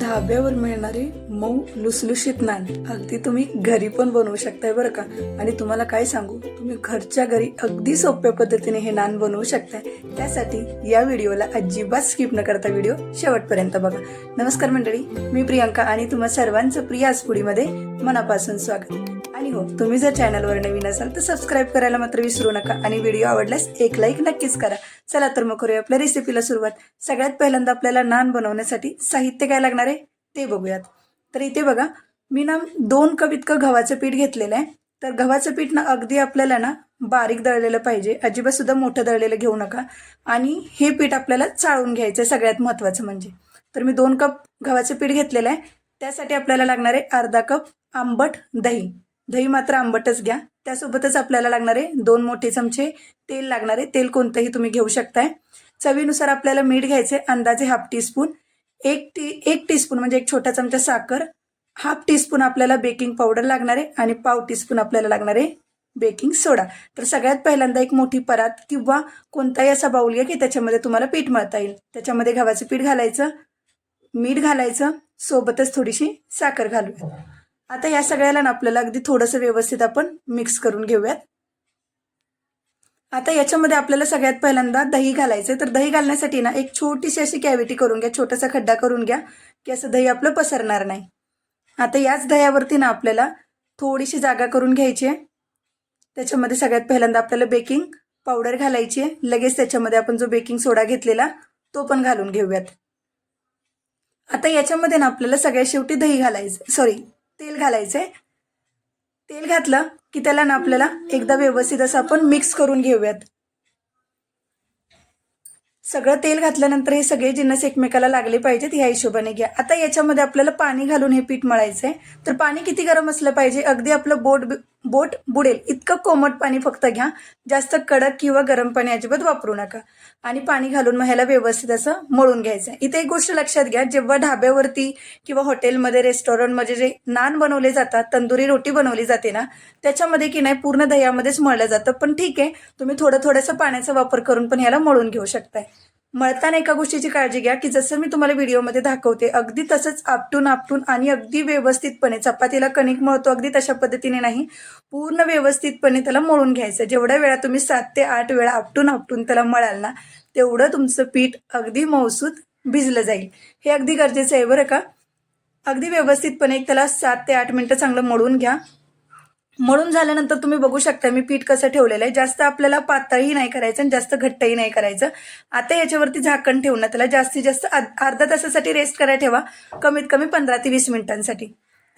धाब्यावर मिळणारे मऊ लुसलुशीत नान अगदी तुम्ही घरी पण बनवू शकताय बरं का? आणि तुम्हाला काय सांगू? तुम्ही घरच्या घरी अगदी सोप्या पद्धतीने हे नान बनवू शकताय. त्यासाठी या व्हिडिओला अजिबात स्किप न करता व्हिडिओ शेवटपर्यंत बघा. नमस्कार मंडळी मी प्रियंका आणि तुम्हा सर्वांचं प्रिया आसपुडीमध्ये मनापासून स्वागत. आणि हो तुम्ही जर चॅनलवर नवीन असाल तर सबस्क्राईब करायला मात्र विसरू नका आणि व्हिडिओ आवडल्यास एक लाईक नक्कीच करा. चला तर मग करूया आपल्या रेसिपीला सुरुवात. सगळ्यात पहिल्यांदा आपल्याला नान बनवण्यासाठी साहित्य काय लागणार आहे ते बघूयात. तर इथे बघा मी ना दोन कप इतकं गव्हाचं पीठ घेतलेलं आहे. तर गव्हाचं पीठ ना अगदी आपल्याला ना बारीक दळलेलं पाहिजे. अजिबात सुद्धा मोठं दळलेलं घेऊ नका. आणि हे पीठ आपल्याला चाळून घ्यायचं आहे सगळ्यात महत्त्वाचं म्हणजे. तर मी दोन कप गव्हाचं पीठ घेतलेलं आहे. त्यासाठी आपल्याला लागणार आहे अर्धा कप आंबट दही. दही मात्र आंबटच घ्या. त्यासोबतच आपल्याला लागणार आहे दोन मोठे चमचे तेल लागणार. आहे तेल कोणतंही तुम्ही घेऊ शकताय. चवीनुसार आपल्याला मीठ घ्यायचे अंदाजे हाफ टीस्पून एक टी एक टीस्पून म्हणजे एक छोटा चमचा साखर. हाफ टीस्पून आपल्याला बेकिंग पावडर लागणार आहे आणि पाव टीस्पून आपल्याला लागणार आहे बेकिंग सोडा तर सगळ्यात पहिल्यांदा एक मोठी परात किंवा कोणताही असा बाऊल घ्या की त्याच्यामध्ये तुम्हाला पीठ मळता येईल. त्याच्यामध्ये गव्हाचं पीठ घालायचं मीठ घालायचं सोबतच थोडीशी साखर घालूया. आता या सगळ्याला ना आपल्याला अगदी थोडंसं व्यवस्थित आपण मिक्स करून घेऊयात. आता याच्यामध्ये आपल्याला सगळ्यात पहिल्यांदा दही घालायचं तर दही घालण्यासाठी ना एक छोटीशी अशी कॅव्हिटी करून घ्या छोटासा खड्डा करून घ्या की असं दही आपलं पसरणार नाही. आता याच दह्यावरती ना आपल्याला थोडीशी जागा करून घ्यायची आहे. त्याच्यामध्ये सगळ्यात पहिल्यांदा आपल्याला बेकिंग पावडर घालायची आहे. लगेच त्याच्यामध्ये आपण जो बेकिंग सोडा घेतलेला तो पण घालून घेऊयात. आता याच्यामध्ये ना आपल्याला सगळ्यात शेवटी दही घालायचं सॉरी तेल घालायचंय. तेल घातलं की त्याला ना आपल्याला एकदा व्यवस्थित असं आपण मिक्स करून घेऊयात. सगळं तेल घातल्यानंतर हे सगळे जिन्नस एकमेकाला लागले पाहिजेत ह्या हिशोबाने घ्या. आता याच्यामध्ये आपल्याला पाणी घालून हे पीठ मळायचंय. तर पाणी किती गरम असलं पाहिजे? अगदी आपलं बोट बोट बुडेल इतकं कोमट पाणी फक्त घ्या. जास्त कडक किंवा गरम पाणी अजिबात वापरू नका. आणि पाणी घालून मग ह्याला व्यवस्थित असं मळून घ्यायचं. आहे इथे एक गोष्ट लक्षात घ्या जेव्हा ढाब्यावरती किंवा हॉटेलमध्ये रेस्टॉरंटमध्ये जे नान बनवले जातात तंदुरी रोटी बनवली जाते ना त्याच्यामध्ये की नाही पूर्ण दह्यामध्येच मळलं जातं. पण ठीक आहे तुम्ही थोडं थोडंसं पाण्याचा वापर करून पण ह्याला मळून घेऊ शकताय. मळताना एका गोष्टीची काळजी घ्या की जसं मी तुम्हाला व्हिडिओमध्ये दाखवते अगदी तसंच आपटून आपटून आणि अगदी व्यवस्थितपणे चपातीला कणिक मळतो अगदी तशा पद्धतीने नाही. पूर्ण व्यवस्थितपणे त्याला मळून घ्यायचं. जेवढ्या वेळा तुम्ही सात ते आठ वेळा आपटून आपटून त्याला मळाल ना तेवढं तुमचं पीठ अगदी मौसूद भिजलं जाईल. हे अगदी गरजेचं आहे बरं का? अगदी व्यवस्थितपणे त्याला सात ते आठ मिनटं चांगलं मळून घ्या. मळून झाल्यानंतर तुम्ही बघू शकता मी पीठ कसं ठेवलेलं आहे. जास्त आपल्याला पातळही नाही करायचं आणि जास्त घट्टही नाही करायचं. आता याच्यावरती झाकण ठेवून ना त्याला जास्तीत जास्त अर्धा तासासाठी रेस्ट करायला ठेवा. कमीत कमी पंधरा ते वीस मिनिटांसाठी.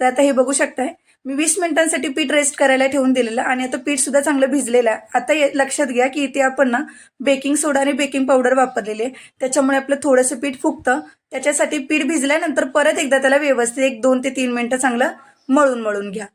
तर आता हे बघू शकताय मी वीस मिनिटांसाठी पीठ रेस्ट करायला ठेवून दिलेलं आणि आता पीठ सुद्धा चांगलं भिजलेलं आहे. आता हे लक्षात घ्या की इथे आपण ना बेकिंग सोडा आणि बेकिंग पावडर वापरलेली आहे. त्याच्यामुळे आपलं थोडंसं पीठ फुगतं. त्याच्यासाठी पीठ भिजल्यानंतर परत एकदा त्याला व्यवस्थित एक दोन ते तीन मिनिटं चांगलं मळून मळून घ्या.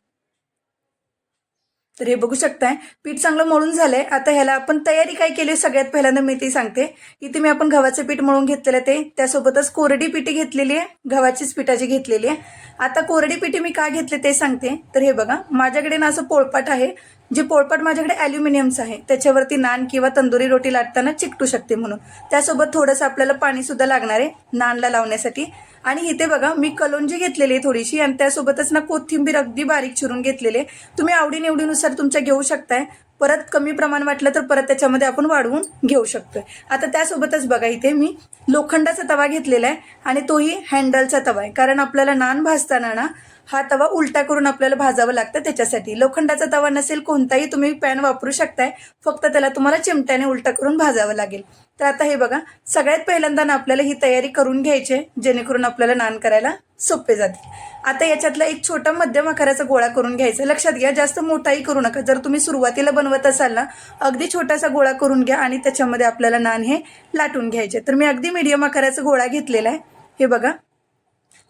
तर हे बघू शकताय. पीठ चांगलं मळून झालंय. आता ह्याला आपण तयारी काय केली सगळ्यात पहिल्यांदा मी ती सांगते. इथे मी आपण गव्हाचं पीठ मळून घेतलेलं ते. त्यासोबतच कोरडी पिठी घेतलेली आहे. गव्हाचीच पिठाची घेतलेली आहे. आता कोरडी पिठी मी का घेतले ते सांगते. तर हे बघा माझ्याकडे ना असं पोळपाट आहे जे पोळपाट माझ्याकडे ॲल्युमिनियमचं आहे. त्याच्यावरती नान किंवा तंदुरी रोटी लाटताना चिकटू शकते म्हणून. त्यासोबत थोडंसं आपल्याला पाणीसुद्धा लागणार आहे नानला लावण्यासाठी. आणि इथे बघा मी कलोंजी घेतलेली आहे थोडीशी आणि त्यासोबतच ना कोथिंबीर अगदी बारीक चिरून घेतलेली आहे. तुम्ही आवडीनिवडीनुसार तुमच्या घेऊ शकताय. परत कमी प्रमाण वाटलं तर परत त्याच्यामध्ये आपण वाढवून घेऊ शकतोय. आता त्यासोबतच बघा इथे मी लोखंडाचा तवा घेतलेला आहे आणि तोही हँडलचा तवा आहे. कारण आपल्याला नान भाजताना ना हा तवा उलटा करून आपल्याला भाजावं लागतं त्याच्यासाठी. लोखंडाचा तवा नसेल कोणताही तुम्ही पॅन वापरू शकताय. फक्त त्याला तुम्हाला चिमट्याने उलटा करून भाजावं लागेल. तर आता हे बघा सगळ्यात पहिल्यांदा ना आपल्याला ही तयारी करून घ्यायची आहे जेणेकरून आपल्याला नान करायला सोपे जाते आता याच्यातला एक छोटा मध्यम आकाराचा गोळा करून घ्यायचा. लक्षात घ्या जास्त मोठाही करू नका. जर तुम्ही सुरुवातीला बनवत असाल ना अगदी छोटासा गोळा करून घ्या आणि त्याच्यामध्ये आपल्याला नान हे लाटून घ्यायचे. तर मी अगदी मीडियम आकाराचा गोळा घेतलेला आहे. हे बघा.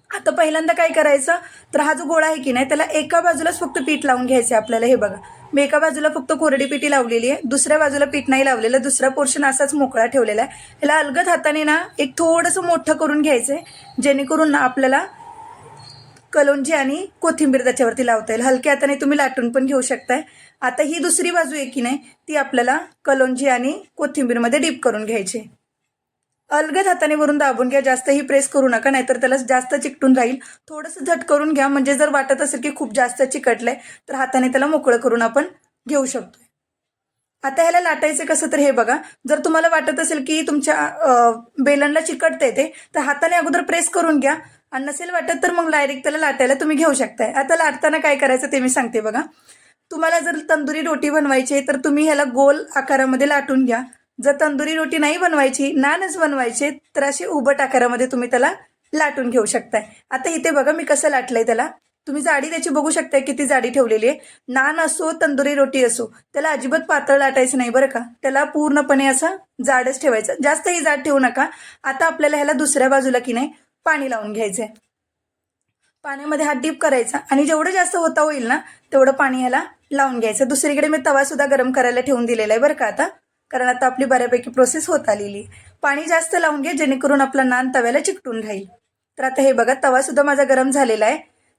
आता पहिल्यांदा काय करायचं? तर हा जो गोळा आहे की नाही त्याला एका बाजूलाच फक्त पीठ लावून घ्यायचं आहे आपल्याला. हे बघा. मी एका बाजूला फक्त कोरडी पिठी लावलेली आहे. दुसऱ्या बाजूला पीठ नाही लावलेलं. दुसरा पोर्शन असाच मोकळा ठेवलेला आहे. ह्याला अलगद हाताने ना एक थोडंसं मोठं करून घ्यायचं आहे जेणेकरून ना आपल्याला कलोंजी आणि कोथिंबीर त्याच्यावरती लावता येईल. हलक्या हाताने तुम्ही लाटून पण घेऊ शकताय. आता ही दुसरी बाजू आहे की नाही ती आपल्याला कलोंजी आणि कोथिंबीरमध्ये डीप करून घ्यायची आहे. अलगद हाताने वरून दाबून घ्या जास्तही प्रेस करू नका नाहीतर त्याला जास्त चिकटून राहील. थोडंसं झट करून घ्या म्हणजे जर वाटत असेल की खूप जास्त चिकटलंय तर हाताने त्याला मोकळं करून आपण घेऊ शकतो आता ह्याला लाटायचं कसं तर हे बघा जर तुम्हाला वाटत असेल की तुमच्या बेलनला चिकटता येते तर हाताने अगोदर प्रेस करून घ्या. आणि नसेल वाटत तर मग डायरेक्ट त्याला लाटायला तुम्ही घेऊ शकताय. आता लाटताना काय करायचं ते मी सांगते बघा. तुम्हाला जर तंदुरी रोटी बनवायची आहे तर तुम्ही ह्याला गोल आकारामध्ये लाटून घ्या. जर तंदुरी रोटी नाही बनवायची नानच बनवायचे तर असे उबट आकारामध्ये तुम्ही त्याला लाटून घेऊ शकताय. आता इथे बघा मी कसं लाटलंय त्याला. तुम्ही जाडी त्याची बघू शकताय किती जाडी ठेवलेली आहे. नान असो तंदुरी रोटी असो त्याला अजिबात पातळ लाटायचं नाही बरं का. त्याला पूर्णपणे असं जाडच ठेवायचं. जास्तही जाड ठेवू नका. आता आपल्याला ह्याला दुसऱ्या बाजूला की नाही पाणी लावून घ्यायचंय पाण्यामध्ये हात डीप करायचा आणि जेवढं जास्त होता होईल ना तेवढं पाणी ह्याला लावून घ्यायचं. दुसरीकडे मी तवा सुद्धा गरम करायला ठेवून दिलेला आहे बरं का आता. कारण आता आपली बऱ्यापैकी प्रोसेस होत आलेली. आहे पाणी जास्त लावून घ्या जेणेकरून आपला नान तव्याला चिकटून राहील. तर आता हे बघा तवा सुद्धा माझा गरम झालेला आहे.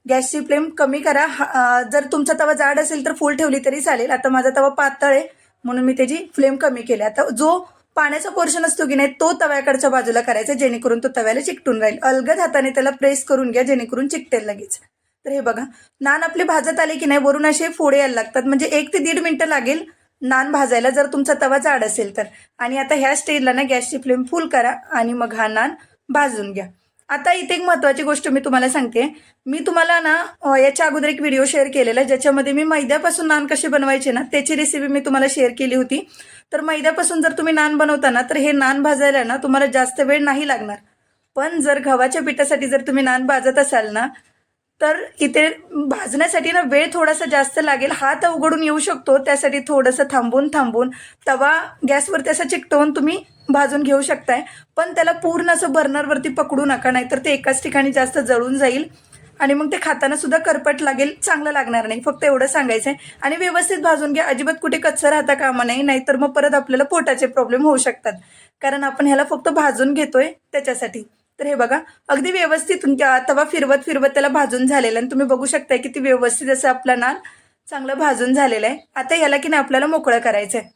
गॅसची फ्लेम कमी करा. हा- जर तुमचा तवा जाड असेल तर फुल ठेवली तरी चालेल. आता माझा तवा पातळ आहे म्हणून मी त्याची फ्लेम कमी केली. आता जो पाण्याचा पोर्शन असतो की नाही तो तव्याकडच्या बाजूला करायचा जेणेकरून तो तव्याला चिकटून राहील. अलगद हाताने त्याला प्रेस करून घ्या जेणेकरून चिकटेल लगेच. तर हे बघा नान आपले भाजत आले की नाही वरून असे फोडे यायला लागतात. म्हणजे एक ते दीड मिनिटं लागेल नान भाजायला जर तुमचा तवा जाड असेल तर. आणि आता ह्या स्टेजला ना गॅसची फ्लेम फुल करा आणि मग हा नान भाजून घ्या. आता इथे एक महत्वाची गोष्ट मी तुम्हाला सांगते. मी तुम्हाला ना याच्या अगोदर एक व्हिडिओ शेअर केलेला आहे ज्याच्यामध्ये मी मैद्यापासून नान कसे बनवायचे ना त्याची रेसिपी मी तुम्हाला शेअर केली होती. तर मैद्यापासून जर तुम्ही नान बनवता ना तर हे नान भाजायला ना तुम्हाला जास्त वेळ नाही लागणार. पण जर गव्हाच्या पिठासाठी जर तुम्ही नान भाजत असाल ना तर इथे भाजण्यासाठी ना वेळ थोडासा जास्त लागेल. हात उघडून येऊ शकतो त्यासाठी थोडंसं थांबून थांबून. तवा गॅसवरती त्याचा चिकटवून तुम्ही भाजून घेऊ शकताय. पण त्याला पूर्ण असं बर्नरवरती पकडू नका नाहीतर ते एकाच ठिकाणी जास्त जळून जाईल. आणि मग ते खाताना सुद्धा करपट लागेल चांगलं लागणार नाही. फक्त एवढं सांगायचं आहे आणि व्यवस्थित भाजून घ्या. अजिबात कुठे कच्चं राहता कामा नाही नाहीतर मग परत आपल्याला पोटाचे प्रॉब्लेम होऊ शकतात. कारण आपण ह्याला फक्त भाजून घेतोय त्याच्यासाठी. तर हे बघा अगदी व्यवस्थित तवा फिरवत फिरवत त्याला भाजून झालेलं आहे. आणि तुम्ही बघू शकताय किती व्यवस्थित असं आपला नान चांगलं भाजून झालेलं आहे. आता ह्याला की नाही आपल्याला मोकळं करायचं आहे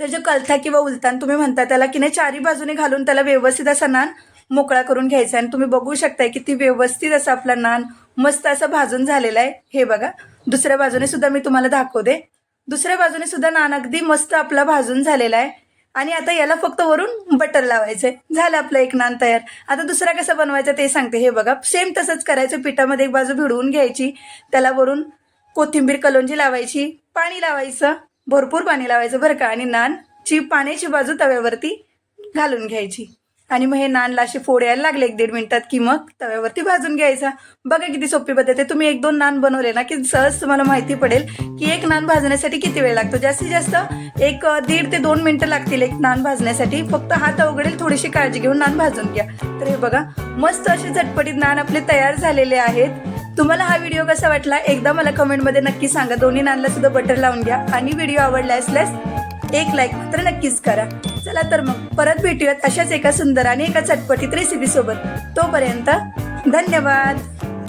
तर जे कलथा किंवा उलतान तुम्ही म्हणता त्याला की नाही चारी बाजूने घालून त्याला व्यवस्थित असा नान मोकळा करून घ्यायचा आणि तुम्ही बघू शकताय किती व्यवस्थित असा आपला नान मस्त असं भाजून झालेला आहे. हे बघा दुसऱ्या बाजूने सुद्धा मी तुम्हाला दाखवते. दुसऱ्या बाजूने सुद्धा नान अगदी मस्त आपला भाजून झालेला आहे. आणि आता याला फक्त वरून बटर लावायचंय. झालं आपलं एक नान तयार. आता दुसरा कसा बनवायचा ते सांगते. हे बघा सेम तसंच करायचं. पिठामध्ये एक बाजू भिडवून घ्यायची. त्याला वरून कोथिंबीर कलोंजी लावायची. पाणी लावायचं. भरपूर पाणी लावायचं बरं का. आणि नानची पाण्याची बाजू तव्यावरती घालून घ्यायची. आणि मग हे नानला असे फोड यायला लागले एक दीड मिनिटात की मग तव्यावरती भाजून घ्यायचा. बघा किती सोपी पद्धत आहे. तुम्ही एक दोन नान बनवले ना की सहज तुम्हाला माहिती पडेल की एक नान भाजण्यासाठी किती वेळ लागतो. जास्तीत जास्त एक दीड ते दोन मिनिटं लागतील एक नान भाजण्यासाठी. फक्त हात अवघडेल थोडीशी काळजी घेऊन नान भाजून घ्या. तर हे बघा मस्त असे झटपटीत नान आपले तयार झालेले आहेत. तुम्हाला हा व्हिडिओ कसा वाटला? एकदा मला कमेंटमध्ये नक्की सांगा. दोन्ही नानला सुद्धा बटर लावून घ्या. आणि व्हिडिओ आवडला असल्यास एक लाईक मात्र नक्कीच करा. चला तर मग परत भेटूयात अशाच एका सुंदर आणि एका चटपटीत रेसिपी सोबत. तोपर्यंत धन्यवाद.